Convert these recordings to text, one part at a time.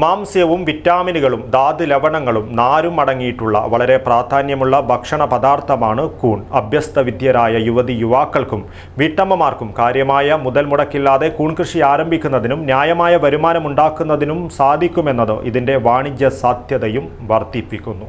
മാംസ്യവും വിറ്റാമിനുകളും ധാതു ലവണങ്ങളും നാരും അടങ്ങിയിട്ടുള്ള വളരെ പ്രാധാന്യമുള്ള ഭക്ഷണ പദാർത്ഥമാണ് കൂൺ. അഭ്യസ്ത വിദ്യരായ യുവതി യുവാക്കൾക്കും വീട്ടമ്മമാർക്കും കാര്യമായ മുതൽ മുടക്കില്ലാതെ കൂൺ കൃഷി ആരംഭിക്കുന്നതിനും ന്യായമായ വരുമാനമുണ്ടാക്കുന്നതിനും സാധിക്കുമെന്നത് ഇതിന്റെ വാണിജ്യ സാധ്യതയും വർദ്ധിപ്പിക്കുന്നു.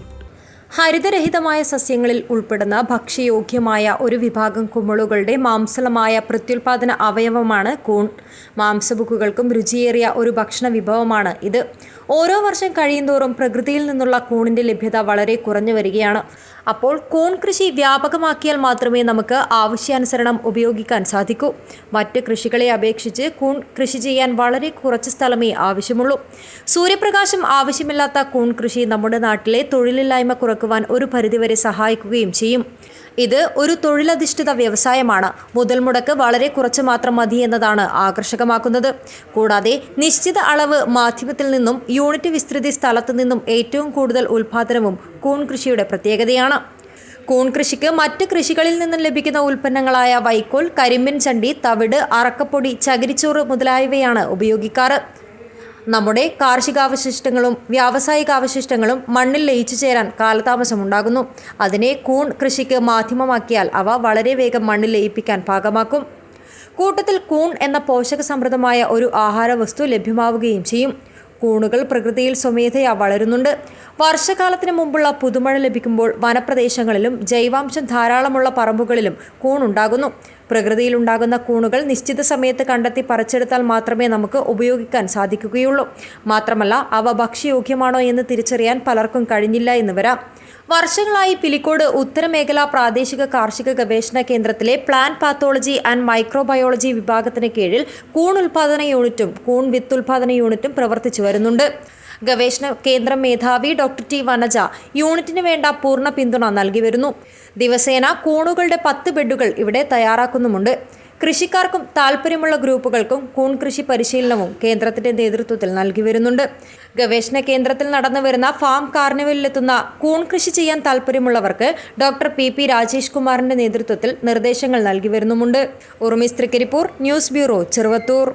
ഹരിതരഹിതമായ സസ്യങ്ങളിൽ ഉൾപ്പെടുന്ന ഭക്ഷ്യയോഗ്യമായ ഒരു വിഭാഗം കുമിളുകളുടെ മാംസളമായ പ്രത്യുൽപാദന അവയവമാണ് കൂൺ. മാംസബുക്കുകൾക്കും രുചിയേറിയ ഒരു ഭക്ഷണ വിഭവമാണ് ഇത്. ഓരോ വർഷം കഴിയുന്തോറും പ്രകൃതിയിൽ നിന്നുള്ള കൂണിന്റെ ലഭ്യത വളരെ കുറഞ്ഞു വരികയാണ്. അപ്പോൾ കൂൺ കൃഷി വ്യാപകമാക്കിയാൽ മാത്രമേ നമുക്ക് ആവശ്യാനുസരണം ഉപയോഗിക്കാൻ സാധിക്കൂ. മറ്റ് കൃഷികളെ അപേക്ഷിച്ച് കൂൺ കൃഷി ചെയ്യാൻ വളരെ കുറച്ച് സ്ഥലമേ ആവശ്യമുള്ളൂ. സൂര്യപ്രകാശം ആവശ്യമില്ലാത്ത കൂൺ കൃഷി നമ്മുടെ നാട്ടിലെ തൊഴിലില്ലായ്മ കുറക്കുവാൻ ഒരു പരിധിവരെ സഹായിക്കുകയും ചെയ്യും. ഇത് ഒരു തൊഴിലധിഷ്ഠിത വ്യവസായമാണ്. മുതൽ മുടക്ക് വളരെ കുറച്ച് മാത്രം മതി എന്നതാണ് ആകർഷകമാക്കുന്നത്. കൂടാതെ നിശ്ചിത അളവ് മാധ്യമത്തിൽ നിന്നും യൂണിറ്റ് വിസ്തൃതി സ്ഥലത്തു നിന്നും ഏറ്റവും കൂടുതൽ ഉൽപാദനവും കൂൺ കൃഷിയുടെ പ്രത്യേകതയാണ്. കൂൺ കൃഷിക്ക് മറ്റ് കൃഷികളിൽ നിന്നും ലഭിക്കുന്ന ഉൽപ്പന്നങ്ങളായ വൈക്കോൽ കരിമ്പിൻ ചണ്ടി തവിട് അറക്കപ്പൊടി ചകിരിച്ചോറ് മുതലായവയാണ് ഉപയോഗിക്കാറ്. നമ്മുടെ കാർഷികാവശിഷ്ടങ്ങളും വ്യാവസായികാവശിഷ്ടങ്ങളും മണ്ണിൽ ലയിച്ചു ചേരാൻ കാലതാമസമുണ്ടാകുന്നു. അതിനെ കൂൺ കൃഷിക്ക് മാധ്യമമാക്കിയാൽ അവ വളരെ വേഗം മണ്ണിൽ ലയിപ്പിക്കാൻ പാകമാക്കും. കൂട്ടത്തിൽ കൂൺ എന്ന പോഷക സമൃദ്ധമായ ഒരു ആഹാര വസ്തു ലഭ്യമാവുകയും ചെയ്യും. കൂണുകൾ പ്രകൃതിയിൽ സ്വമേധയാ വളരുന്നുണ്ട്. വർഷകാലത്തിന് മുമ്പുള്ള പുതുമഴ ലഭിക്കുമ്പോൾ വനപ്രദേശങ്ങളിലും ജൈവാംശം ധാരാളമുള്ള പറമ്പുകളിലും കൂണുണ്ടാകുന്നു പ്രകൃതിയിലുണ്ടാകുന്ന കൂണുകൾ നിശ്ചിത സമയത്ത് കണ്ടെത്തി പറിച്ചെടുത്താൽ മാത്രമേ നമുക്ക് ഉപയോഗിക്കാൻ സാധിക്കുകയുള്ളൂ. മാത്രമല്ല അവ ഭക്ഷ്യയോഗ്യമാണോ എന്ന് തിരിച്ചറിയാൻ പലർക്കും കഴിഞ്ഞില്ല എന്ന് വരാം. വർഷങ്ങളായി പിലിക്കോട് ഉത്തരമേഖലാ പ്രാദേശിക കാർഷിക ഗവേഷണ കേന്ദ്രത്തിലെ പ്ലാന്റ് പാത്തോളജി ആൻഡ് മൈക്രോബയോളജി വിഭാഗത്തിന് കീഴിൽ കൂൺ ഉൽപാദന യൂണിറ്റും കൂൺ വിത്ത് ഉൽപാദന യൂണിറ്റും പ്രവർത്തിച്ചു വരുന്നുണ്ട്. ഗവേഷണ കേന്ദ്രം മേധാവി ഡോക്ടർ ടി വനജ യൂണിറ്റിന് വേണ്ട പൂർണ പിന്തുണ നൽകി വരുന്നു. ദിവസേന കൂണുകളുടെ പത്ത് ബെഡുകൾ ഇവിടെ തയ്യാറാക്കുന്നുമുണ്ട്. കൃഷിക്കാർക്കും താൽപ്പര്യമുള്ള ഗ്രൂപ്പുകൾക്കും കൂൺ കൃഷി പരിശീലനവും കേന്ദ്രത്തിന്റെ നേതൃത്വത്തിൽ നൽകി വരുന്നുണ്ട്. ഗവേഷണ കേന്ദ്രത്തിൽ നടന്നു വരുന്ന ഫാം കാർണിവലിലെത്തുന്ന കൂൺ കൃഷി ചെയ്യാൻ താൽപ്പര്യമുള്ളവർക്ക് ഡോക്ടർ പി പി രാജേഷ് കുമാറിന്റെ നേതൃത്വത്തിൽ നിർദ്ദേശങ്ങൾ നൽകി വരുന്നുമുണ്ട്. ഉറുമിസ് തൃക്കരിപ്പൂർ ന്യൂസ് ബ്യൂറോ ചെറുവത്തൂർ.